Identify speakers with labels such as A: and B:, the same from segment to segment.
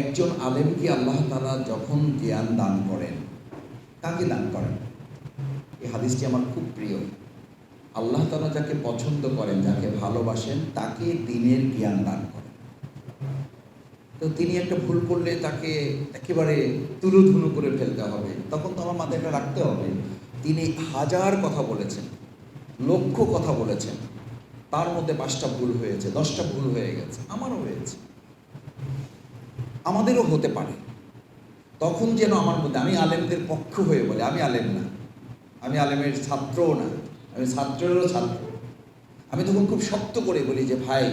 A: একজন আলেমকে আল্লাহ তালা যখন জ্ঞান দান করেন, কাকে দান করেন? এই হাদিসটি আমার খুব প্রিয়। আল্লাহ তালা যাকে পছন্দ করেন, যাকে ভালোবাসেন, তাকে দিনের জ্ঞান দান করেন। তো তিনি একটা ভুল করলে তাকে একেবারে তুলুধুলু করে ফেলতে হবে। তখন তো আমার মাথায় রাখতে হবে। তিনি হাজার কথা বলেছেন, লক্ষ কথা বলেছেন। তার মধ্যে পাঁচটা ভুল হয়েছে, দশটা ভুল হয়ে গেছে, আমারও হয়েছে। আমাদেরও হতে পারে। তখন যেন আমার মধ্যে, আমি আলেমদের পক্ষ হয়ে বলি, আমি আলেম না। আমি আলেমের ছাত্রও না, আমি ছাত্রেরও ছাত্র। আমি তখন খুব শক্ত করে বলি যে, ভাই,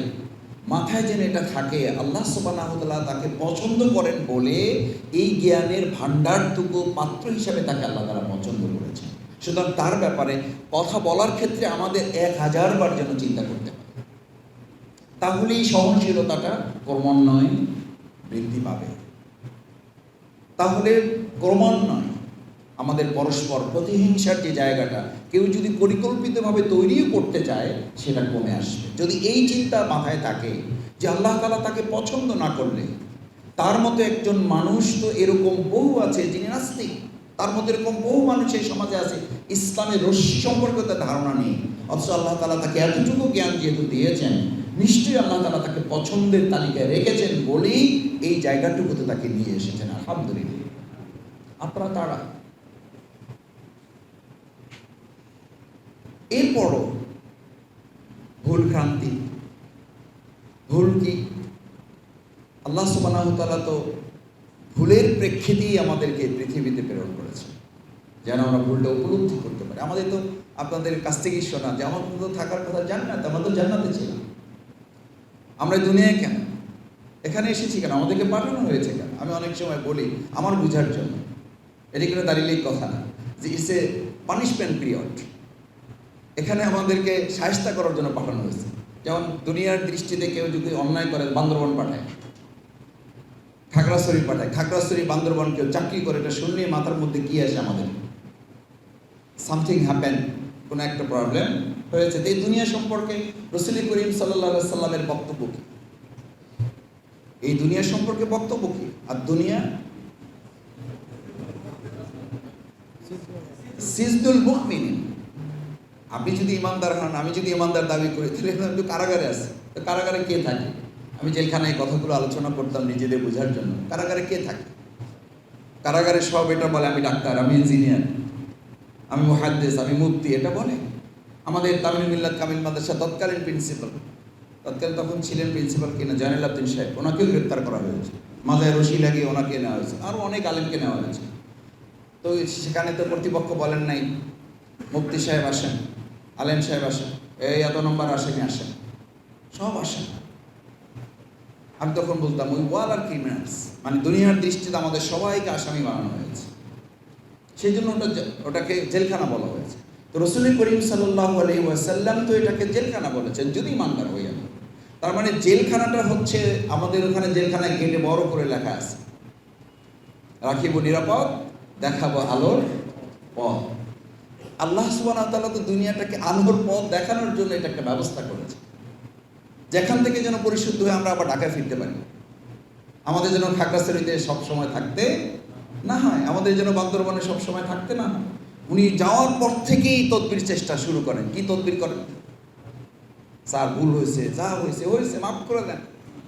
A: মাথায় যেন এটা থাকে, আল্লাহ সুবানাহতাল্লাহ তাকে পছন্দ করেন বলে এই জ্ঞানের ভাণ্ডারটুকু পাত্র হিসাবে তাকে আল্লাহ তারা পছন্দ করেছেন। সুতরাং তার ব্যাপারে কথা বলার ক্ষেত্রে আমাদের এক হাজার বার যেন চিন্তা করতে হবে তাহলেই সহনশীলতাটা ক্রমান্বয়ে বৃদ্ধি পাবে। তাহলে ক্রমান্বয়ে আমাদের পরস্পর প্রতিহিংসার যে জায়গাটা, কেউ যদি পরিকল্পিতভাবে তৈরিও করতে চায়, সেটা কমে আসবে। যদি এই চিন্তা মাথায় থাকে যে আল্লাহ তালা তাকে পছন্দ না করলে, তার মতো একজন মানুষ তো এরকম বহু আছে যিনি নাস্তিক, তার মধ্যে এরকম বহু মানুষ এই সমাজে আছে ইসলামের রশ্মি সম্পর্কে তার ধারণা নেই। অথচ আল্লাহ তালা তাকে এতটুকু জ্ঞান যেহেতু দিয়েছেন নিশ্চয়ই আল্লাহ তালা তাকে পছন্দের তালিকায় রেখেছেন বলেই এই জায়গাটুকুতে তাকে নিয়ে এসেছেন, আলহামদুলিল্লাহ। আপনারা তারা এরপরও ভুল ভ্রান্তি, ভুল কি? আল্লাহ সুবানাহতালা তো ভুলের প্রেক্ষিতেই আমাদেরকে পৃথিবীতে প্রেরণ করেছে যেন আমরা ভুলটা উপলব্ধি করতে পারি। আমাদের তো আপনাদের কাছ থেকেই শোনা, যে আমার তো থাকার কথা জান্নাত আমরা তো জান্নাতে ছিলাম। আমরা দুনিয়ায় কেন? এখানে এসেছি কেন? আমাদেরকে পাঠানো হয়েছে কেন? আমি অনেক সময় বলি, আমার বুঝার জন্য। এটি কোনো দাঁড়িয়েই কথা না, যে ইটস এ পানিশমেন্ট পিরিয়ড এখানে আমাদেরকে সাহস্তা করার জন্য পাঠানো হয়েছে। যেমন দুনিয়ার দৃষ্টিতে কেউ যদি অন্যায় করে, বান্দরবন পাঠায়। খাগড়াছড়ি পাঠায়। খাগড়াছড়ি, বান্দরবন কেউ চাকরি করে, এটা শুনলেই মাথার মধ্যে কি আসে আমাদের? সামথিং হ্যাপেন কোনো একটা প্রবলেম হয়েছে। এই দুনিয়া সম্পর্কে রসুল করিম সাল্লা সাল্লামের বক্তব্য কি? এই দুনিয়া সম্পর্কে বক্তব্য কি? আর দুনিয়া? সিজদুল মুকমিনিন আপনি যদি ইমানদার হন, আমি যদি ইমানদার দাবি করি, তাহলে একটু কারাগারে আছে। তো কারাগারে কে থাকে? আমি জেলখানায় কথাগুলো আলোচনা করতাম নিজেদের বোঝার জন্য। কারাগারে কে থাকে? কারাগারে সব এটা বলে, আমি ডাক্তার, আমি ইঞ্জিনিয়ার, আমি মুহাদ্দেস, আমি মুক্তি এটা বলে? আমাদের তামিল মিল্লাত কামিল মাদ্রাসা তৎকালীন প্রিন্সিপাল। তৎকালীন তখন ছিলেন প্রিন্সিপাল কিনা জানিল আব্দিন সাহেব। ওনাকেও গ্রেপ্তার করা হয়েছে। মাজায় রশি লাগিয়ে ওনাকে নেওয়া হয়েছে। আরও অনেক আলেমকে নেওয়া হয়েছে। তো সেখানে তো কর্তৃপক্ষ বলেন নাই, মুফতি সাহেব আসেন, আলেম সাহেব আসেন, এই এত নম্বর আসেনি, আসেন। সব আসেন। আমি তখন বলতাম, ওই ওয়াল আর ক্রিমিনালস। মানে দুনিয়ার দৃষ্টিতে আমাদের সবাইকে আসামি বানানো হয়েছে। সেই জন্য ওটা ওটাকে জেলখানা বলা হয়েছে। রসুল করিম সাল্লাহ আলী ওয়াসাল্লাম তো এটাকে জেলখানা বলেছেন, যদি মানদার হয়ে যাবে তার মানে জেলখানাটা হচ্ছে আমাদের ওখানে জেলখানায় গেটে বড় করে লেখা আছে। রাখিব নিরাপদ, দেখাবো আলোর পথ। আল্লাহ সুবান তো দুনিয়াটাকে আলোর পথ দেখানোর জন্য এটা একটা ব্যবস্থা করেছে। যেখান থেকে যেন পরিশুদ্ধ হয়ে আমরা আবার ঢাকায় ফিরতে পারি। আমাদের যেন খাগড়াছড়িতে সব সময় থাকতে না হয়, আমাদের যেন বান্দরবনে সব সময় থাকতে না হয়। উনি যাওয়ার পর থেকেই তদবির চেষ্টা শুরু করেন। কি তদবির করেন? স্যার, ভুল হয়েছে, যা হয়েছে হয়েছে, মাফ করে দেন।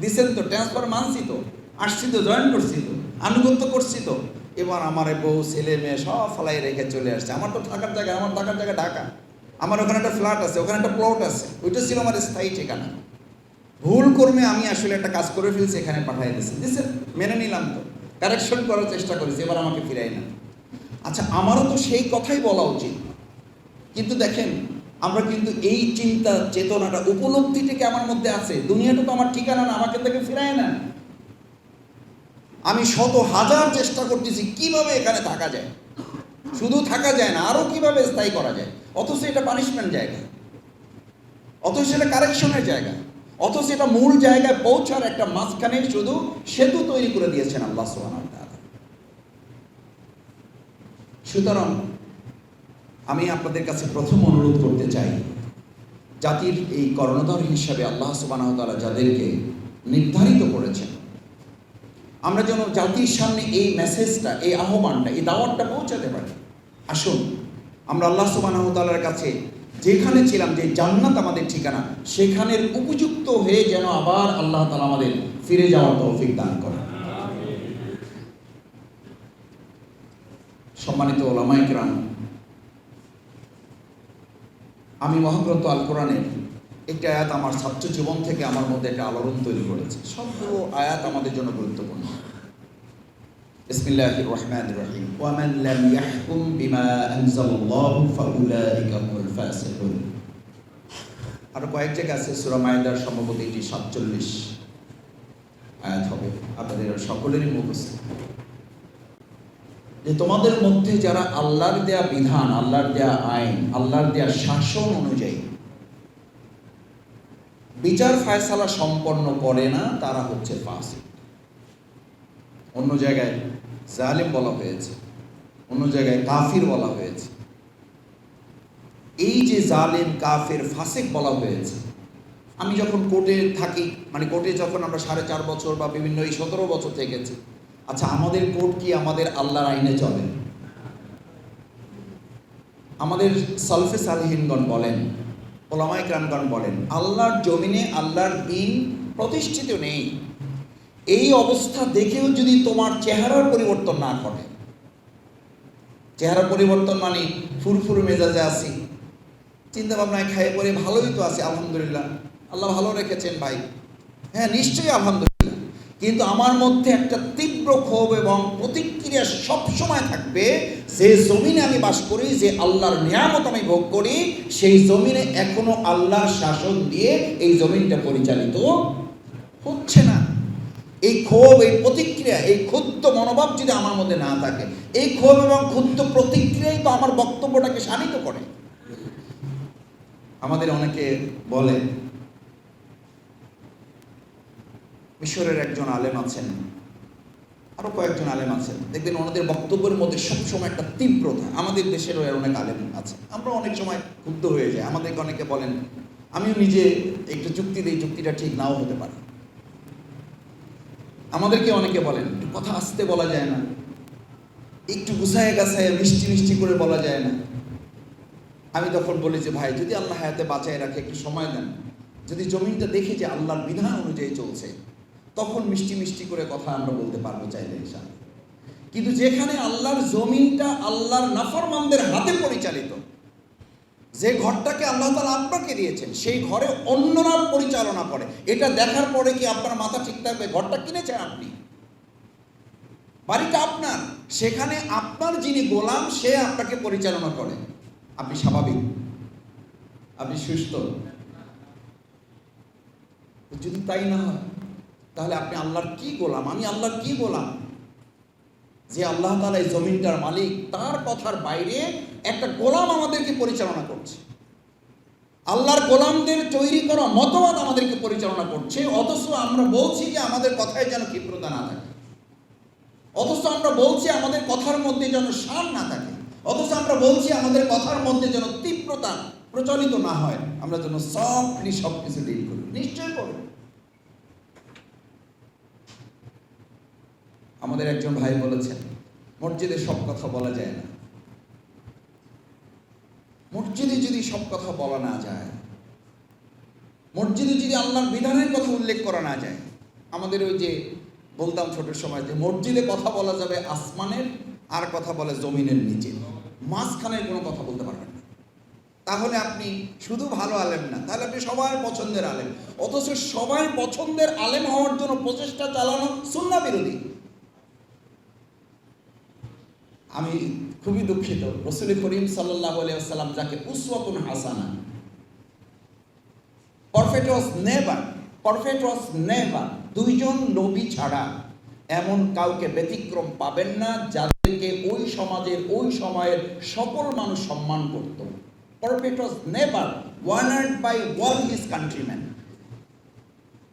A: দিছেন তো ট্রান্সফার মানছি তো, আসছি তো জয়েন করছি তো, আনুগত্য করছি তো। এবার আমার বউ, ছেলে, মেয়ে সব ফলাই রেখে চলে আসছে। আমার তো থাকার জায়গা, আমার থাকার জায়গা ঢাকা। আমার ওখানে একটা ফ্ল্যাট আছে, ওখানে একটা প্লট আছে। ওইটা ছিল আমার স্থায়ী ঠিকানা। ভুল কর্মে আমি আসলে একটা কাজ করে ফেলছি, এখানে পাঠিয়ে দিয়েছি। দিচ্ছেন মেনে নিলাম তো। কারেকশন করার চেষ্টা করেছি, এবার আমাকে ফিরাই না আচ্ছা আমারও তো সেই কথাই বলা উচিত। কিন্তু দেখেন, আমরা কিন্তু এই চিন্তা, চেতনাটা উপলব্ধিটাকে আমার মধ্যে আছে? দুনিয়াটা তো আমার ঠিকানা না, আমাকে থেকে ফিরায় না আমি শত হাজার চেষ্টা করতেছি, কীভাবে এখানে থাকা যায়? শুধু থাকা যায় না আরও কীভাবে স্থায়ী করা যায়? অথচ এটা পানিশমেন্ট জায়গা। অথচ এটা কারেকশনের জায়গা। অথচ এটা মূল জায়গায় পৌঁছার একটা মাঝখানে শুধু সেতু তৈরি করে দিয়েছেন আল্লাহ সোহান সুতরাং আমি আপনাদের কাছে প্রথম অনুরোধ করতে চাই, জাতির এই কর্ণধর হিসাবে আল্লাহ সুবাহ যাদেরকে নির্ধারিত করেছেন, আমরা যেন জাতির সামনে এই মেসেজটা এই আহ্বানটা, এই দাওয়াতটা পৌঁছাতে পারি। আসুন, আমরা আল্লাহ তাআলার কাছে যেখানে ছিলাম, যে জান্নাত আমাদের ঠিকানা, সেখানের উপযুক্ত হয়ে যেন আবার আল্লাহ তালা আমাদের ফিরে যাওয়ার তৌফিক দান করেন। সম্মানিত ওলামায়ে কেরাম আমি মহাগ্রন্থ আল কোরআনের একটি আয়াত আমার ছাত্র জীবন থেকে আমার মধ্যে একটা আলোড়ন তৈরি করেছে। সবগুলো আয়াত আমাদের জন্য গুরুত্বপূর্ণ। বিসমিল্লাহির রহমানির রহিম। ওয়া মান লাম ইয়াহকুম বিমা আনজালাল্লাহু ফাউলাইকা হুমুল ফাসিকুন। আর কয়েক জায়গা আছে, সূরা মাইদার সম্ভবত এটি 47 আয়াত হবে। আপনাদের সকলেরই মুখস্থ। যে তোমাদের মধ্যে যারা আল্লাহর দেয়া বিধান, আল্লাহর দেয়া আইন, আল্লাহর দেয়া শাসন অনুযায়ী বিচার ফায়সালা সম্পন্ন করে না, তারা হচ্ছে ফাসিক। অন্য জায়গায় জালিম বলা হয়েছে, অন্য জায়গায় কাফির বলা হয়েছে। এই যে জালিম, কাফের, ফাসিক বলা হয়েছে, আমি যখন কোর্টে থাকি মানে কোর্টে যখন আমরা সাড়ে চার বছর বা বিভিন্ন এই সতেরো বছর থেকেছি আচ্ছা আমাদের কোর্ট কি আমাদের আল্লাহর আইনে চলে? আমাদের সলফে সালহিনগণ বলেন ওলামাই ক্রামগণ বলেন, আল্লাহর জমিনে আল্লাহর দিন প্রতিষ্ঠিত নেই। এই অবস্থা দেখেও যদি তোমার চেহারার পরিবর্তন না ঘটে চেহারা পরিবর্তন মানে ফুরফুর মেজাজে আসি চিন্তা ভাবনায় খাইয়ে পরে ভালোই তো আছে, আলহামদুলিল্লাহ। আল্লাহ ভালো রেখেছেন ভাই। হ্যাঁ নিশ্চয়ই আলহামদুলিল্লাহ। কিন্তু আমার মধ্যে একটা তীব্র ক্ষোভ এবং প্রতিক্রিয়া সব সময় থাকবে যে জমিনে আমি বাস করি, যে আল্লাহর নিয়ামত আমি ভোগ করি, সেই জমিনে এখনও আল্লাহর শাসন দিয়ে এই জমিনটা পরিচালিত হচ্ছে না। এই ক্ষোভ, এই প্রতিক্রিয়া, এই ক্ষুদ্র মনোভাব যদি আমার মধ্যে না থাকে, এই ক্ষোভ এবং ক্ষুদ্র প্রতিক্রিয়াই তো আমার বক্তব্যটাকে শানিত করে। আমাদের অনেকে বলে মিশরের একজন আলেম আছেন, আরও কয়েকজন আলেম আছেন। দেখবেন ওনাদের বক্তব্যের মধ্যে সবসময় একটা তীব্রতা আমাদের দেশেরও অনেক আলেম আছে। আমরা অনেক সময় ক্ষুব্ধ হয়ে যাই। আমাদেরকে অনেকে বলেন, আমিও নিজে একটু যুক্তি দিই, যুক্তিটা ঠিক নাও হতে পারে। আমাদেরকে অনেকে বলেন, একটু কথা আসতে বলা যায় না। একটু গুছায় গাছায়, মিষ্টি মিষ্টি করে বলা যায় না। আমি তখন বলি যে, ভাই, যদি আল্লাহ হায়াতে বাঁচায় রাখে, একটু সময় দেন। যদি জমিনটা দেখি যে আল্লাহর বিধান অনুযায়ী চলছে তখন মিষ্টি মিষ্টি করে কথা আমরা বলতে পারব চাইলে ইনশাআল্লাহ কিন্তু যেখানে আল্লাহর জমিনটা আল্লাহর নাফরমানদের হাতে পরিচালিত, যে ঘরটাকে আল্লাহ তালা আপনাকে দিয়েছেন, সেই ঘরে অন্যরা পরিচালনা করে। এটা দেখার পরে কি আপনার মাথা ঠিক থাকবে? ঘরটা কিনেছেন আপনি? বাড়িটা আপনার। সেখানে আপনার যিনি গোলাম, সে আপনাকে পরিচালনা করে। আপনি স্বাভাবিক? আপনি সুস্থ? যদি তাই না হয় তাহলে আপনি আল্লাহর কি গোলাম? আমি আল্লাহর কি গোলাম? যে আল্লাহ তালা এই জমিনটার মালিক, তার কথার বাইরে একটা গোলাম আমাদেরকে পরিচালনা করছে। আল্লাহর গোলামদের তৈরি করা মতবাদ আমাদেরকে পরিচালনা করছে। অথচ আমরা বলছি যে আমাদের কথায় যেন ক্ষিপ্রতা না থাকে। অথচ আমরা বলছি আমাদের কথার মধ্যে যেন সার না থাকে। অথচ আমরা বলছি আমাদের কথার মধ্যে যেন তীব্রতা প্রচলিত না হয়। আমরা যেন সফটলি সব কিছু ডিল করি নিশ্চয় করব আমাদের একজন ভাই বলেছেন, মসজিদে সব কথা বলা যায় না। মসজিদে যদি সব কথা বলা না যায়, মসজিদে যদি আল্লাহর বিধানের কথা উল্লেখ করা না যায়, আমাদের ওই যে বলতাম ছোটের সময় যে মসজিদে কথা বলা যাবে আসমানের, আর কথা বলে জমিনের নিচে। মাঝখানের কোনো কথা বলতে পারবেন না। তাহলে আপনি শুধু ভালো আলেম না, তাহলে আপনি সবার পছন্দের আলেম। অথচ সবার পছন্দের আলেম হওয়ার জন্য প্রচেষ্টা চালানো সুন্না বিরোধী। আমি খুবই দুঃখিত। রসুল করিম সাল্লাহ আলিয়াল্লাম যাকে উসওয়াতুন হাসানা perfect was never perfect was never দুইজন নবী ছাড়া এমন কাউকে ব্যতিক্রম পাবেন না যাদেরকে ওই সমাজের, ওই সময়ের সকল মানুষ সম্মান করত। Perfect was never honoured by all his countryman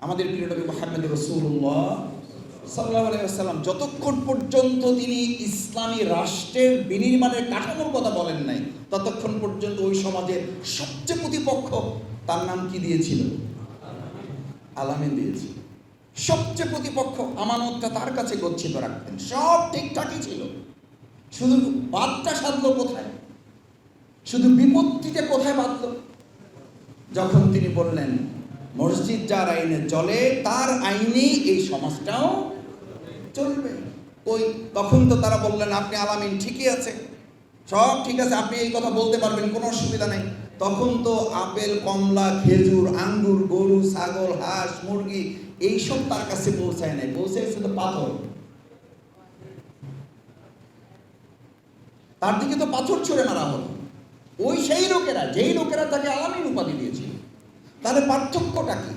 A: আমাদের প্রিয় নবী মোহাম্মদ রসুল্লাহ সাল্লাহ আলাইসাল্লাম যতক্ষণ পর্যন্ত তিনি ইসলামী রাষ্ট্রের বিনির্মাণের কাঠামোর কথা বলেন নাই, ততক্ষণ পর্যন্ত ওই সমাজের সবচেয়ে প্রতিপক্ষ তার নাম কি দিয়েছিল? আলামিন দিয়েছিল। সবচেয়ে প্রতিপক্ষ আমানতটা তার কাছে গচ্ছিত রাখতেন, সব ঠিকঠাকই ছিল। শুধু বাদটা সাধলো কোথায়? শুধু বিপত্তিতে কোথায় বাঁধলো? যখন তিনি বললেন, মসজিদ যার আইনে চলে, তার আইনেই এই সমাজটাও চলবে। ওই তখন তো তারা বললেন, আপনি আলামিন ঠিকই আছে সব ঠিক আছে, আপনি এই কথা বলতে পারবেন, কোনো অসুবিধা নেই। তখন তো আপেল, কমলা, খেজুর, আঙ্গুর, গরু, ছাগল, হাঁস, মুরগি, এইসব তার কাছে পৌঁছায় নাই। পৌঁছায় শুধু পাথর। তার দিকে তো পাথর ছুঁড়ে মারা হলো। ওই সেই লোকেরা, যেই লোকেরা তাকে আলামিন উপাধি দিয়েছিল তাহলে পার্থক্যটা কি?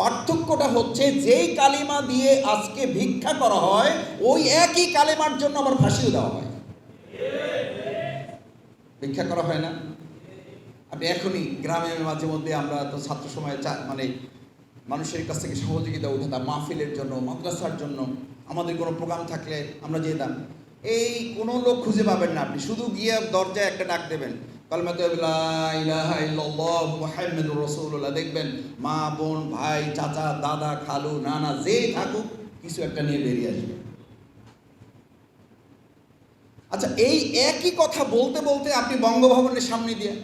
A: পার্থক্যটা হচ্ছে যেই কালিমা দিয়ে আজকে ভিক্ষা করা হয়, ওই একই কালিমার জন্য আবার ফাঁসিও দেওয়া হয়। ভিক্ষা করা হয় না? আপনি এখনই গ্রামে মাঝে মধ্যে আমরা তো ছাত্র সময়ে মানে মানুষের কাছ থেকে সহযোগিতা উঠাতাম, মাহফিলের জন্য, মাদ্রাসার জন্য। আমাদের কোনো প্রোগ্রাম থাকলে আমরা যেতাম। এই কোনো লোক খুঁজে পাবেন না আপনি। শুধু গিয়ে দরজায় একটা ডাক দেবেন। রাসূলুল্লাহ। দেখবেন মা, বোন, ভাই, চাচা, দাদা, খালু, নানা, যেই থাকুক, কিছু একটা নিয়ে বেরিয়ে আসবে। আচ্ছা এই একই কথা বলতে বলতে আপনি বঙ্গভবনের সামনে দিয়ে,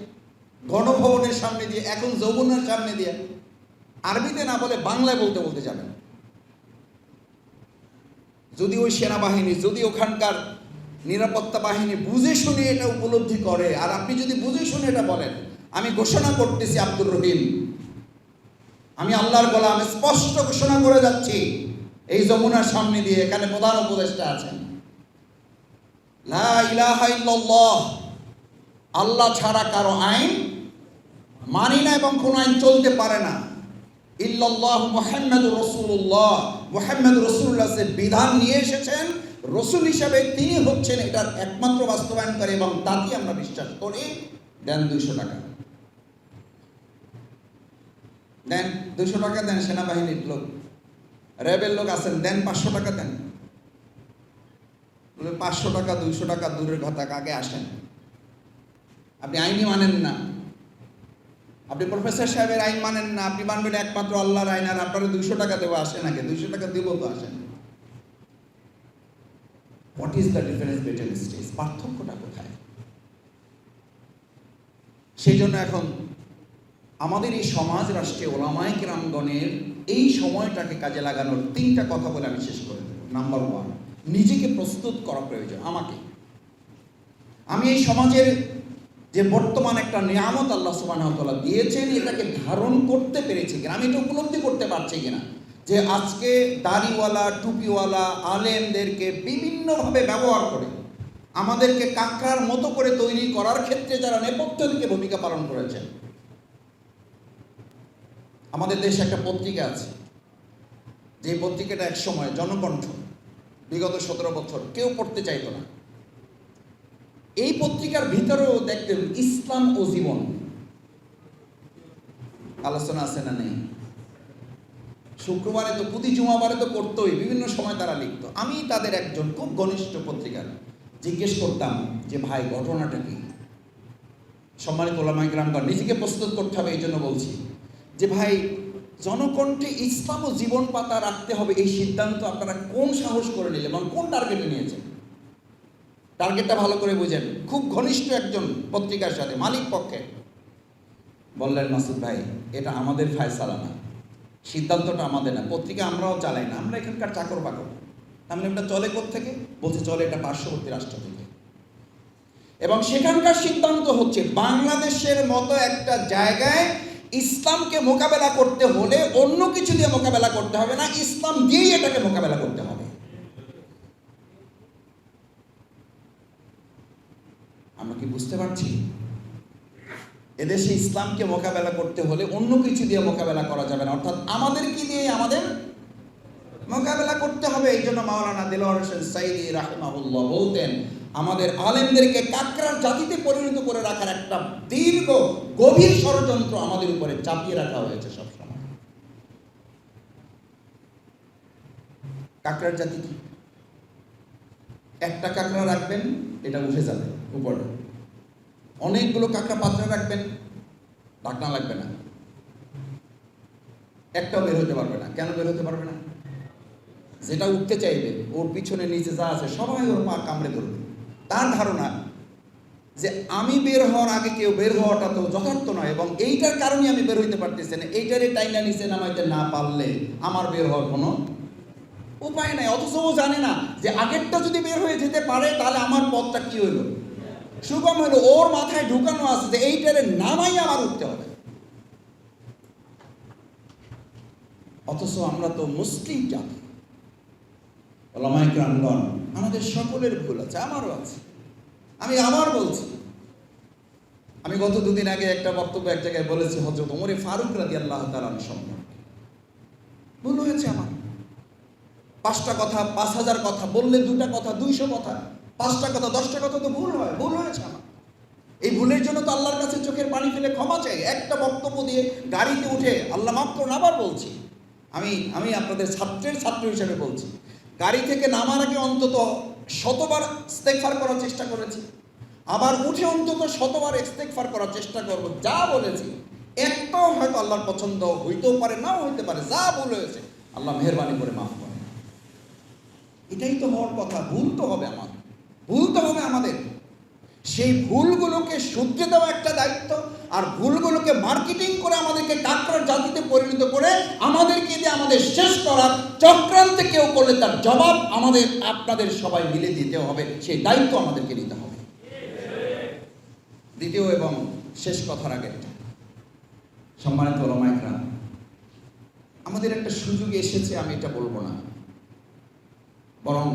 A: গণভবনের সামনে দিয়ে, এখন যমুনার সামনে দিয়ে, আরবিতে না বলে বাংলায় বলতে বলতে যাবেন। যদি ওই সেনাবাহিনী, যদি ওখানকার নিরাপত্তা বাহিনী বুঝে শুনে এটা উপলব্ধি করে। আর আপনি যদি বুঝে শুনে এটা বলেন, আমি ঘোষণা করতেছি আব্দুর রহিম। আমি আল্লাহর বলা আমি স্পষ্ট ঘোষণা করে যাচ্ছি, এই যমুনার সামনে দিয়ে এখানে প্রধান উপদেষ্টা আছেন। আল্লাহ ছাড়া কারও আইন মানি না এবং কোনো আইন চলতে পারে না। ইল্লাল্লাহ মুহাম্মদ রসুল্লাহ মুহাম্মদ রসুল্লাহ বিধান নিয়ে এসেছেন। রসুল হিসাবে তিনি হচ্ছেন এটার একমাত্র বাস্তবায়নকারী এবং তাতেই আমরা বিশ্বাস করি। দেন দুইশো টাকা। দেন দুশো টাকা দেন, সেনাবাহিনীর লোক। র্যাবের লোক আছেন, দেন পাঁচশো টাকা দেন। পাঁচশো টাকা, দুইশো টাকা, দূরের কথা, কাকে আসেন? আপনি আইনই মানেন না। আপনি প্রফেসর সাহেবের আইন মানেন না, আপনি মানবেন একমাত্র আল্লাহর আইন, আর আপনারা দুইশো টাকা দেবো আসে নাকি? দুইশো টাকা দেবো তো আসেন what is the difference between stage পার্থক্যটা কোথায়? সেই জন্য এখন আমাদের এই সমাজ রাষ্ট্রে ওলামায় কিরামগণের এই সময়টাকে কাজে লাগানোর তিনটা কথা বলে আমি শেষ করে দেব। নাম্বার ওয়ান নিজেকে প্রস্তুত করা প্রয়োজন। আমাকে। আমি এই সমাজের যে বর্তমান একটা নিয়ামত আল্লাহ সুবাহতলা দিয়েছেন, এটাকে ধারণ করতে পেরেছি কিনা, আমি এটা উপলব্ধি করতে পারছি কিনা? যে আজকে দাড়িওয়ালা, টুপিওয়ালা, আলেমদেরকে বিভিন্নভাবে ব্যবহার করে, আমাদেরকে কাঁকড়ার মতো করে তৈরি করার ক্ষেত্রে যারা নেপথ্য ভূমিকা পালন করেছেন, আমাদের দেশে একটা পত্রিকা আছে, যে পত্রিকাটা এক সময় জনকণ্ঠ, বিগত সতেরো বছর, কেউ পড়তে চাইতো না। এই পত্রিকার ভিতরেও দেখতেন ইসলাম ও জীবন। আলোচনা আছে না নেই? শুক্রবারে তো প্রতি জুমাবারে তো করতোই, বিভিন্ন সময় তারা লিখতো। আমি তাদের একজন খুব ঘনিষ্ঠ পত্রিকার, জিজ্ঞেস করতাম যে, ভাই, ঘটনাটা কি? সম্মানিত ওলামাই গ্রামগণ নিজেকে প্রস্তুত করতে হবে এই জন্য বলছি যে, ভাই, জনকণ্ঠে ইসলাম ও জীবন পাতা রাখতে হবে, এই সিদ্ধান্ত আপনারা কোন সাহস করে নিলেন এবং কোন টার্গেটে নিয়েছেন? টার্গেটটা ভালো করে বুঝেন। খুব ঘনিষ্ঠ একজন পত্রিকার সাথে, মালিক পক্ষে। বললেন, মাসুদ ভাই, এটা আমাদের ফায়সালা না। সিদ্ধান্তটা আমাদের না। পত্রিকা আমরাও চালাই না। আমরা এখানকার চাকর বাকর। তাহলে এটা চলে থেকে বলছে, চলে এটা পার্শ্ববর্তী রাষ্ট্র থেকে। এবং সেখানকার সিদ্ধান্ত হচ্ছে, বাংলাদেশের মতো একটা জায়গায় ইসলামকে মোকাবেলা করতে হলে অন্য কিছু দিয়ে মোকাবেলা করতে হবে না। ইসলাম দিয়েই এটাকে মোকাবেলা করতে হবে। আমরা কি বুঝতে পারছি? এদেশে ইসলামকে মোকাবেলা করতে হলে অন্য কিছু দিয়ে মোকাবেলা করা যাবে না। অর্থাৎ আমাদের কি দিয়ে আমাদের মোকাবেলা করতে হবে? এই জন্য মাওলানা দিলওয়ার হোসেন সাইদি রাহিমাহুল্লাহ বলতেন, আমাদের আলেমদেরকে কাকরার জাতিতে পরিণত করে রাখার একটা দীর্ঘ, গভীর ষড়যন্ত্র আমাদের উপরে চাপিয়ে রাখা হয়েছে সবসময়। কাকরার জাতি কি? একটা কাঁকড়া রাখবেন, এটা উঠে যাবে উপরে। অনেকগুলো কাঁকড়া পাত্রে রাখবেন, ঢাকনা লাগবে না। একটাও বের হতে পারবে না। কেন বের হতে পারবে না? যেটা উঠতে চাইবে, ওর পিছনে নিচে যা আছে, সবাই ওর পা কামড়ে ধরবে। তার ধারণা যে আমি বের হওয়ার আগে কেউ বের হওয়াটা তো যথার্থ নয়, এবং এইটার কারণে আমি বের হইতে পারতেছি না। এইটারে টাইনা নিচে নামাইতে না পারলে আমার বের হওয়ার কোনো উপায় নাই, অথচ ও জানে না যে আগেরটা যদি বের হয়ে যেতে পারে, তাহলে আমার পথটা কি হইল? সুগম হলো ওর মাথায় ঢুকানো আছে যে এইটারে নামাই আমার উঠতে হবে। অথচ আমরা তো মুসলিম জাতি। ওলামাই আমাদের সকলের ভুল আছে, আমারও আছে। আমি আবার বলছি, আমি গত দুদিন আগে একটা বক্তব্য এক জায়গায় বলেছি হজরত ওমরে ফারুক রাদি আল্লাহ তালান সম্পর্কে। ভুল হয়েছে আমার। পাঁচটা কথা, পাঁচ হাজার কথা, বললে দুটা কথা, দুইশো কথা, পাঁচটা কথা, দশটা কথা তো ভুল হয়, ভুল হয়েছে আমার। এই ভুলের জন্য তো আল্লাহর কাছে চোখের পানি ফেলে ক্ষমা চাই। একটা বক্তব্য দিয়ে গাড়িতে উঠে আল্লাহ মাফ করুন, আবার বলছি, আমি আমি আপনাদের ছাত্রের ছাত্র হিসেবে বলছি, গাড়ি থেকে নামার আগে অন্তত শতবার ইস্তেকফার করার চেষ্টা করেছি। আবার উঠে অন্তত শতবার ইস্তেকফার করার চেষ্টা করব, যা বলেছি। একটাও হয়তো আল্লাহর পছন্দ হইতেও পারে, নাও হইতে পারে, যা ভুল হয়েছে, আল্লাহ মেহরবানি করে মাফ এটাই তো হওয়ার কথা, ভুল তো হবে আমার, ভুল তো হবে আমাদের। সেই ভুলগুলোকে শুধরে দেওয়া একটা দায়িত্ব, আর ভুলগুলোকে মার্কেটিং করে আমাদেরকে ডাক্তার জাতিতে পরিণত করে আমাদেরকে দিয়ে আমাদের শেষ করার চক্রান্তে কেউ করলে তার জবাব আমাদের, আপনাদের সবাই মিলে দিতে হবে। সেই দায়িত্ব আমাদেরকে নিতে হবে। দ্বিতীয় এবং শেষ কথার আগে সম্মানিত রমায়করা আমাদের একটা সুযোগ এসেছে, আমি এটা বলব না। বরং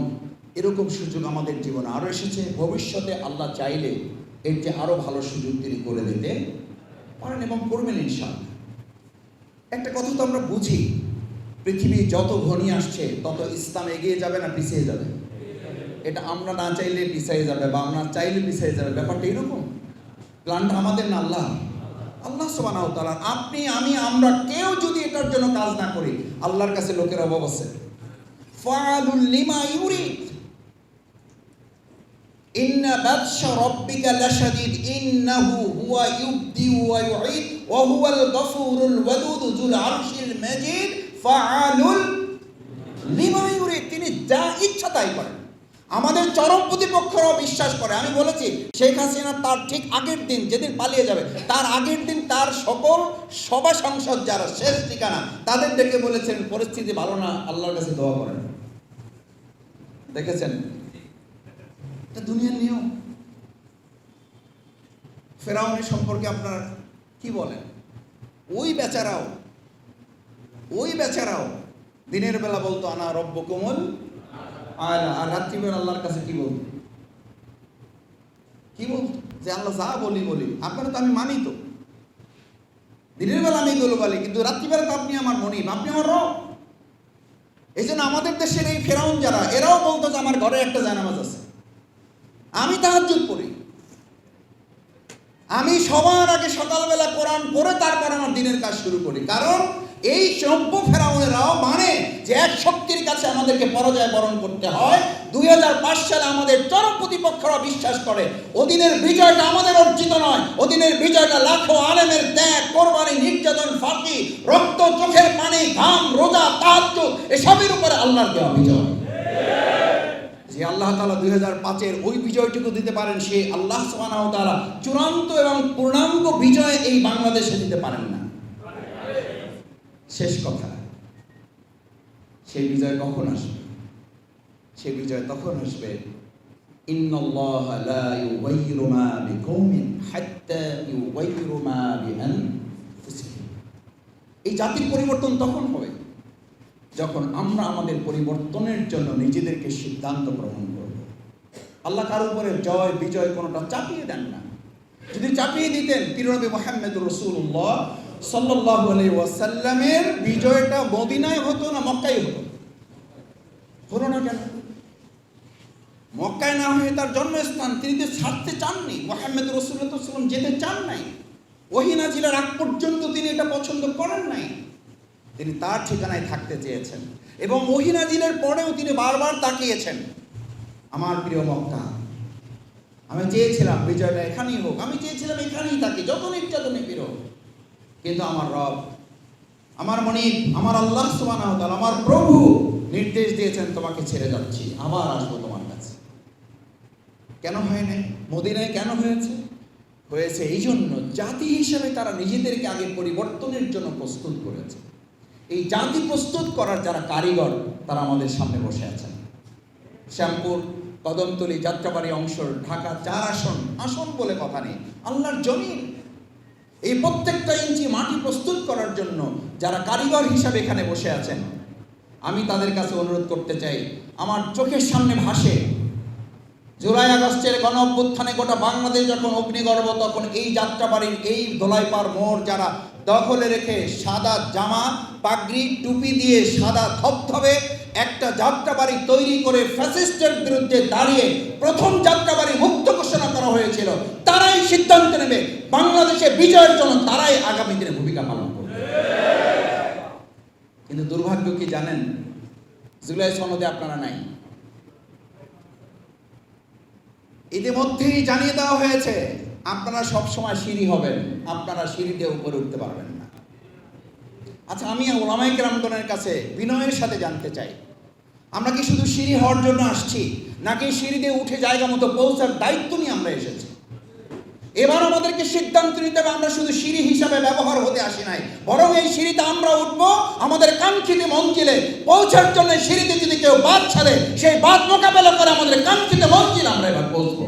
A: এরকম সুযোগ আমাদের জীবনে আরও এসেছে। ভবিষ্যতে আল্লাহ চাইলে এর যে আরও ভালো সুযোগ তিনি করে দিতে পারেন এবং করবেন ইনশাল্লাহ একটা কথা তো আমরা বুঝি, পৃথিবী যত ঘনি আসছে, তত ইসলাম এগিয়ে যাবে না পিছিয়ে যাবে? এটা আমরা না চাইলে পিছিয়ে যাবে বা আমরা চাইলে পিছিয়ে যাবে, ব্যাপারটা এরকম? প্ল্যানটা আমাদের না আল্লাহ? আল্লাহ সোবানাহ আপনি, আমি, আমরা কেউ যদি এটার জন্য কাজ না করি, আল্লাহর কাছে লোকের অভাব আছে। ফাআলুল লিমা ইউরিদ। ইন্না বাদশা রব্বিকা লাশাদীদ, ইন্নাহু হুয়া ইউবদি ওয়া ইউঈদ, ওয়া হুয়াল গফুরুল ওয়াদুদ যুল আরশিল মাজিদ। ফাআলুল লিমা ইউরিদ, তিনি যা ইচ্ছা তাই করেন। আমাদের চরম প্রতিপক্ষরাও বিশ্বাস করে। আমি বলেছি, শেখ হাসিনা তার ঠিক আগের দিন যেদিন পালিয়ে যাবে, তার আগের দিন তার সকল সভা সংসদ যারা শেষ ঠিকানা, তাদের ডেকে বলেছেন, পরিস্থিতি ভালো না, আল্লাহর কাছে দোয়া করেন। দেখেছেন? এটা দুনিয়ার নিয়ম। ফেরাউনের সম্পর্কে আপনার কি বলেন? ওই বেচারাও ওই বেচারাও দিনের বেলা বলতো, আনা রব্য কোমল আর আল্লাহর কাছে কি বলতো কি বলতো যে আল্লাহ যা বলি বলি। আপনারা তো আমি মানি তো। দিনের বেলা আমি এগুলো বলি কিন্তু রাত্রিবেলা তো আপনি আমার মনিব, আপনি আমার রব। এই জন্য আমাদের দেশের এই ফেরাউন যারা, এরাও বলতো যে আমার ঘরে একটা জানামাজ আছে। আমি তাহার তাহাজ্জুদ পড়ি। আমি সবার আগে সকালবেলা কোরআন পড়ে তারপর আমার দিনের কাজ শুরু করি। কারণ এই সভ্য ফেরাউনেরাও মানে যে এক শক্তির কাছে আমাদেরকে পরাজয় বরণ করতে হয়। দুই হাজার পাঁচ সালে আমাদের চরম প্রতিপক্ষরা বিশ্বাস করে ওদিনের বিজয়টা আমাদের অর্জিত নয় ওদিনের বিজয়টা লাখো আলেমের ত্যাগ, কোরবানি, নির্যাতন, ফাঁকি, রক্ত, চোখের পানি, ঘাম, রোজা, তাহাজ্জুদ, এসবের উপরে আল্লাহর দেওয়া বিজয়। যে আল্লাহ তালা দুই হাজার পাঁচের ওই বিজয়টুকু দিতে পারেন, সে আল্লাহ সুবহানাহু ওয়া তাআলা চূড়ান্ত এবং পূর্ণাঙ্গ বিজয় এই বাংলাদেশে দিতে পারেন না। শেষ কথা। সেই বিজয় কখন আসবে? সেই বিজয় তখন আসবে এই জাতির পরিবর্তন তখন হবে, যখন আমরা আমাদের পরিবর্তনের জন্য নিজেদেরকে সিদ্ধান্ত গ্রহণ করব। আল্লাহ কার উপরে জয়, বিজয় কোনোটা চাপিয়ে দেন না। যদি চাপিয়ে দিতেন তিরনবী মোহাম্মদ রসুল্লাহ সাল্লাহ ওয়াসাল্লামের বিজয়টা মদিনায় হতো না মক্কাই হতো? হলো না কেন? মক্কায় না হয়ে তার জন্মস্থান তিনি তো ছাড়তে চাননি। মোহাম্মদ রসুল্লাহ যেতে চান নাই। ওহিনা জেলার আগ পর্যন্ত তিনি এটা পছন্দ করেন নাই। তিনি তার ঠিকানায় থাকতে চেয়েছেন এবং মহিনাজিলের পরেও তিনি বারবার তাকিয়েছেন। আমার প্রিয় মক্কা, আমি চেয়েছিলাম বিজয়টা এখানেই হোক, আমি চেয়েছিলাম এখানেই থাকি যত নির্যাতনে ফিরো কিন্তু আমার রব, আমার মনিব, আমার আল্লাহ ওয়া আমার প্রভু নির্দেশ দিয়েছেন তোমাকে ছেড়ে যাচ্ছি, আবার আসব তোমার কাছে। কেন হয় নাই? মদিনায় কেন হয়েছে? হয়েছে এই জন্য জাতি হিসেবে তারা নিজেদেরকে আগে পরিবর্তনের জন্য প্রস্তুত করেছে। এই জাতি প্রস্তুত করার যারা কারিগর, তারা আমাদের সামনে বসে আছেন। শ্যামপুর, কদমতলি, যাত্রাবাড়ি অংশ, ঢাকা, চার আসন আসন বলে কথা নেই। আল্লাহর জমিন এই প্রত্যেকটা ইঞ্চি মাটি প্রস্তুত করার জন্য যারা কারিগর হিসাবে এখানে বসে আছেন, আমি তাদের কাছে অনুরোধ করতে চাই, আমার চোখের সামনে ভাসে। জুলাই আগস্টের গণ অভ্যুত্থানে গোটা বাংলাদেশ যখন অগ্নিগর্ভ, তখন এই যাত্রাবাড়ির এই দোলাইপার মোড় যারা দখলে রেখে সাদা জামা, পাগড়ি, টুপি দিয়ে সাদা ধবধবে একটা যাত্রাবাড়ি তৈরি করে ফ্যাসিস্টের বিরুদ্ধে দাঁড়িয়ে প্রথম যাত্রাবাড়ি মুক্ত ঘোষণা করা হয়েছিল, তারাই সিদ্ধান্ত নেবে বাংলাদেশে বিজয়ের জন্য তারাই আগামী দিনে ভূমিকা পালন করবে। কিন্তু দুর্ভাগ্য কি জানেন? জুলাই সনদে আপনারা নাই। ইতিমধ্যেই জানিয়ে দেওয়া হয়েছে, আপনারা সবসময় সিঁড়ি হবেন, আপনারা সিঁড়িতে উপরে উঠতে পারবেন আচ্ছা আমি ওলামাই কেরামগণের কাছে বিনয়ের সাথে জানতে চাই। আমরা কি শুধু সিঁড়ি হওয়ার জন্য আসছি, নাকি সিঁড়িতে উঠে জায়গা মতো পৌঁছার দায়িত্ব নিয়ে আমরা এসেছি? এবার আমাদেরকে সিদ্ধান্ত নিতে হবে, আমরা শুধু সিঁড়ি হিসাবে ব্যবহার হতে আসি নাই। বরং এই সিঁড়িতে আমরা উঠবো, আমাদের কাঙ্ক্ষিত মঞ্জিলে পৌঁছার জন্য সিঁড়িতে যদি কেউ বাদ ছাড়ে, সেই বাদ মোকাবেলা করে আমাদের কাঙ্ক্ষিত মঞ্জিল আমরা এবার পৌঁছবো।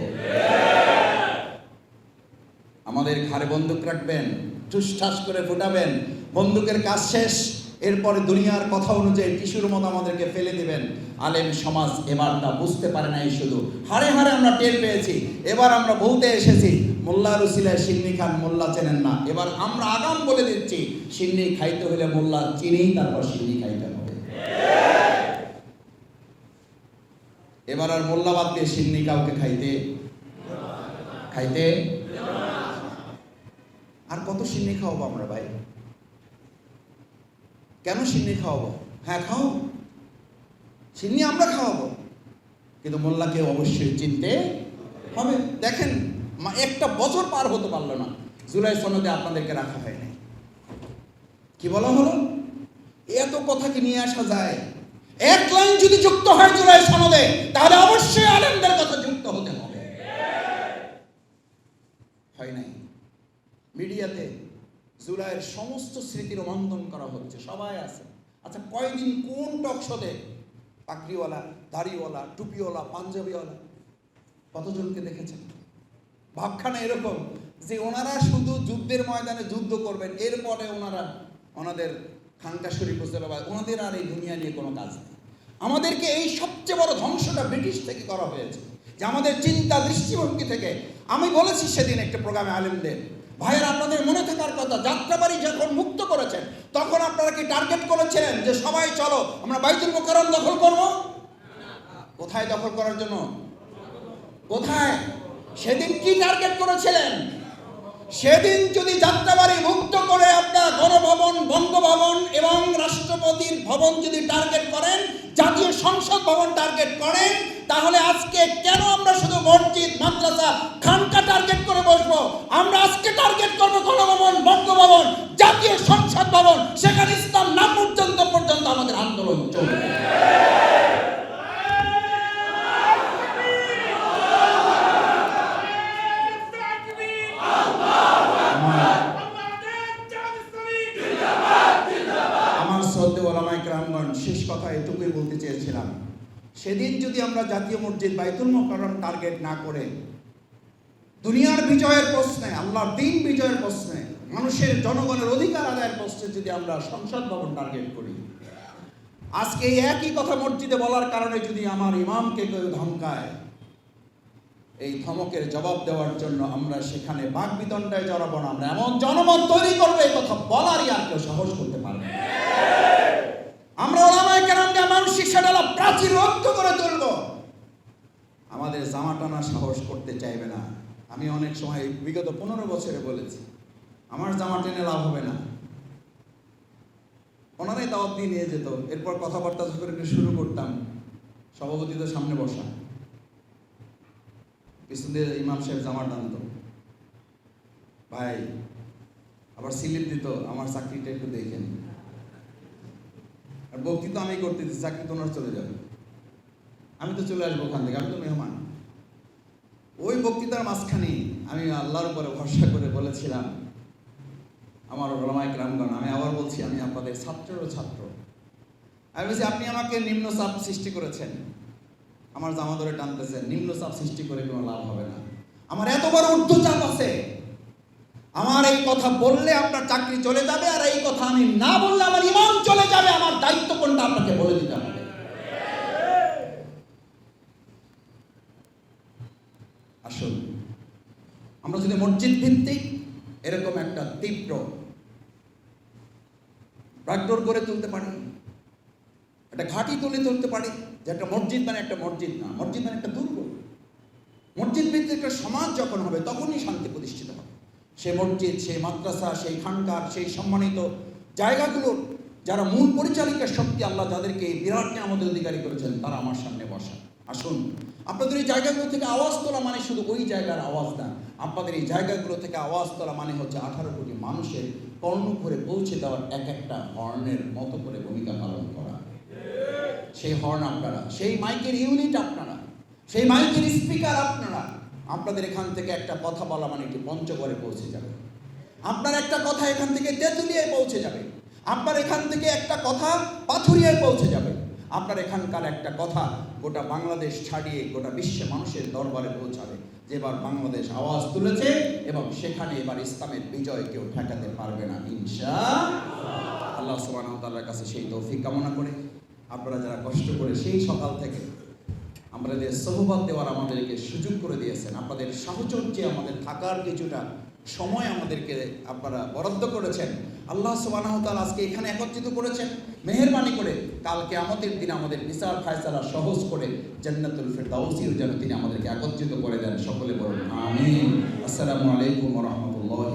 A: আমাদের ঘাড়ে বন্দুক রাখবেন ঠুসঠাস করে ফুটাবেন। বন্দুকের কাজ শেষ। এরপরে দুনিয়ার কথা অনুযায়ী টিস্যুর মতো আমাদেরকে ফেলে দিবেন। আলেম সমাজ এবার তা বুঝতে পারে নাই শুধু। হারে হারে আমরা টের পেয়েছি। এবার আমরা বহুতে এসেছি। মোল্লা রুসিলা সিন্নি খান মোল্লা চেনেন না। এবার আমরা আগাম বলে দিচ্ছি, সিন্নি খাইতে হলে মোল্লা চিনেই তারপর সিন্নি খাইতে হবে। এবার আর মোল্লা বাদ দিয়ে সিন্নি কাউকে খাইতে খাইতে আর কত সিন্নি খাওয়াবো আমরা ভাই? কেন সিন্নি খাওয়াবো? হ্যাঁ খাও। সিন্নি আমরা খাওয়াবো। কিন্তু মোল্লাকে অবশ্যই চিনতে হবে। দেখেন একটা বছর পার হতে পারল না। জুলাই সনদে আপনাদেরকে রাখা হয় নাই কি বলা হলো? এত কথা কি নিয়ে আসা যায়? এক লাইন যদি যুক্ত হয় জুলাই সনদে, তাহলে অবশ্যই আলেমদের কথা যুক্ত হতে হবে। হয় নাই? মিডিয়াতে জুলাইয়ের সমস্ত স্মৃতি রোমন্থন করা হচ্ছে, সবাই আছে। আচ্ছা কয়দিন কোন টক শোতে পাগড়িওয়ালা, দাড়িওয়ালা, টুপিওয়ালা, পাঞ্জাবিওয়ালা কতজনকে দেখেছেন? ভাবখানা এরকম যে ওনারা শুধু যুদ্ধের ময়দানে যুদ্ধ করবেন, এরপরে ওনারা ওনাদের খানকা শরীফ হোসেলাবাদ ওনাদের আর এই দুনিয়া নিয়ে কোনো কাজ নেই। আমাদেরকে এই সবচেয়ে বড় ধ্বংসটা ব্রিটিশ থেকে করা হয়েছে। যে আমাদের চিন্তা দৃষ্টিভঙ্গি থেকে, আমি বলেছি সেদিন একটা প্রোগ্রামে আলেমদের ভাইয়ের, আপনাদের মনে থাকার কথা, যাত্রাবাড়ি যখন মুক্ত করেছেন, তখন আপনারা কি টার্গেট করেছেন যে সবাই চলো, আমরা বাইতুল মোকারম দখল করব? কোথায় দখল করার জন্য? কোথায়? সেদিন কি টার্গেট করেছিলেন? সেদিন যদি যাত্রাবাড়ি মুক্ত করে আপনার গণভবন, বঙ্গভবন এবং রাষ্ট্রপতির ভবন যদি টার্গেট করেন, জাতীয় সংসদ ভবন টার্গেট করেন, তাহলে আজকে কেন আমরা শুধু মসজিদ, মাদ্রাসা, খানকা টার্গেট করে বসবো? আমরা আজকে টার্গেট করব গণভবন, বঙ্গভবন, জাতীয় সংসদ ভবন। সেখানে ইসলাম না পর্যন্ত পর্যন্ত আমাদের আন্দোলন চলবে আমার শ্রদ্ধে ওলামাই গ্রামগণ শেষ কথা এটুকুই বলতে চেয়েছিলাম সেদিন যদি আমরা জাতীয় মসজিদ বাইতুল মোকাররম টার্গেট না করে, দুনিয়ার বিজয়ের প্রশ্নে, আল্লাহর দিন বিজয়ের প্রশ্নে, মানুষের জনগণের অধিকার আদায়ের প্রশ্নে যদি আমরা সংসদ ভবন টার্গেট করি, আজকে এই একই কথা মসজিদে বলার কারণে যদি আমার ইমামকে কেউ ধমকায়, এই ধমকের জবাব দেওয়ার জন্য আমরা সেখানে বাক বিতণ্ডায় জড়াবো না, আমরা এমন জনমত তৈরি করব, এই কথা বলারই আর কেউ সাহস করতে পারবে। আমরা ওলামায় কেরামকে মানসিক সেটালা প্রাচীর রক্ত করে তুলব। আমাদের জামা টানা সাহস করতে চাইবে না। আমি অনেক সময়, বিগত পনেরো বছরে বলেছি, আমার জামা টেনে লাভ হবে না। ওনারাই দাওয়াত দিয়ে নিয়ে যেত। এরপর কথাবার্তা যখন একটু শুরু করতাম, সভাপতি তো সামনে বসা। পিছন দিয়ে ইমাম সাহেব জামা টানতো। ভাই, আবার স্লিপ দিত, আমার চাকরিটা একটু দেখেন। আর বক্তৃতা আমি করতে দিচ্ছি চাকরি তো ওনার চলে যাবে। আমি তো চলে আসব ওখান থেকে, আমি তো মেহমান। ওই বক্তৃতার মাঝখানে আমি আল্লাহর উপরে ভরসা করে বলেছিলাম, আমার ওলামায় গ্রামগণ আমি আবার বলছি, আমি আপনাদের ছাত্রেরও ছাত্র। আমি বলছি, আপনি আমাকে নিম্ন চাপ সৃষ্টি করেছেন। আমার জামা ধরে টানতেছেন, নিম্ন চাপ সৃষ্টি করে কোনো লাভ হবে না। আমার এত বড় ঊর্ধ্ব চাপ আছে। আমার এই কথা বললে আপনার চাকরি চলে যাবে, আর এই কথা আমি না বললে আমার ইমান চলে যাবে, আমার দায়িত্ব কোনটা আপনাকে বলে দিতে হবে? আসুন, আমরা যদি মসজিদ ভিত্তিক এরকম একটা তীব্র প্রাক্টর করে তুলতে পারি, একটা ঘাঁটি তুলে তুলতে পারি, যে একটা মসজিদ মানে একটা মসজিদ না, মসজিদ মানে একটা দুর্গ। মসজিদ ভিত্তিক একটা সমাজ যখন হবে, তখনই শান্তি প্রতিষ্ঠিত হবে। সেই মসজিদ সেই মাদ্রাসা, সেই খানকার, সেই সম্মানিত জায়গাগুলোর যারা মূল পরিচালিকার শক্তি আল্লাহ যাদেরকে এই বিরাট আমাদের অধিকারী করেছেন, তারা আমার সামনে বসা। আসুন, আপনাদের এই জায়গাগুলো থেকে আওয়াজ তোলা মানে শুধু ওই জায়গার আওয়াজ না, আপনাদের এই জায়গাগুলো থেকে আওয়াজ তোলা মানে হচ্ছে আঠারো কোটি মানুষের কর্ণ করে পৌঁছে দেওয়ার এক একটা হর্নের মতো করে ভূমিকা পালন করা। সেই হর্ন আপনারা, সেই মাইকের ইউনিট আপনারা, সেই মাইকের স্পিকার আপনারা আপনাদের এখান থেকে একটা কথা বলা মানে এটি পঞ্চগড়ে পৌঁছে যাবে। আপনার একটা কথা এখান থেকে তেঁতুলিয়ায় পৌঁছে যাবে। আপনার এখান থেকে একটা কথা পাথুরিয়ায় পৌঁছে যাবে। আপনার এখানকার একটা কথা গোটা বাংলাদেশ ছাড়িয়ে গোটা বিশ্বে মানুষের দরবারে পৌঁছাবে। এবার বাংলাদেশ আওয়াজ তুলেছে এবং সেখানে এবার ইসলামের বিজয় কেউ ঠেকাতে পারবে না, ইনশা আল্লাহ। সুবহানাহু কাছে সেই তৌফিক কামনা করে। আপনারা যারা কষ্ট করে সেই সকাল থেকে আমাদের সহবাদ দেওয়ার আমাদেরকে সুযোগ করে দিয়েছেন। আপনাদের সাহচর্যে আমাদের থাকার কিছুটা সময় আমাদেরকে আপনারা বরাদ্দ করেছেন। আল্লাহ ওয়া আজকে এখানে একত্রিত করেছেন। মেহেরবানি করে কালকে আমাদের দিন আমাদের বিচার ফায়সালা সহজ করে জান্নাতুল ফেরদাউসিও যেন তিনি আমাদেরকে একত্রিত করে দেন। সকলে বলুন, আমিন। আসসালামু আলাইকুম রাহমাতুল্লাহ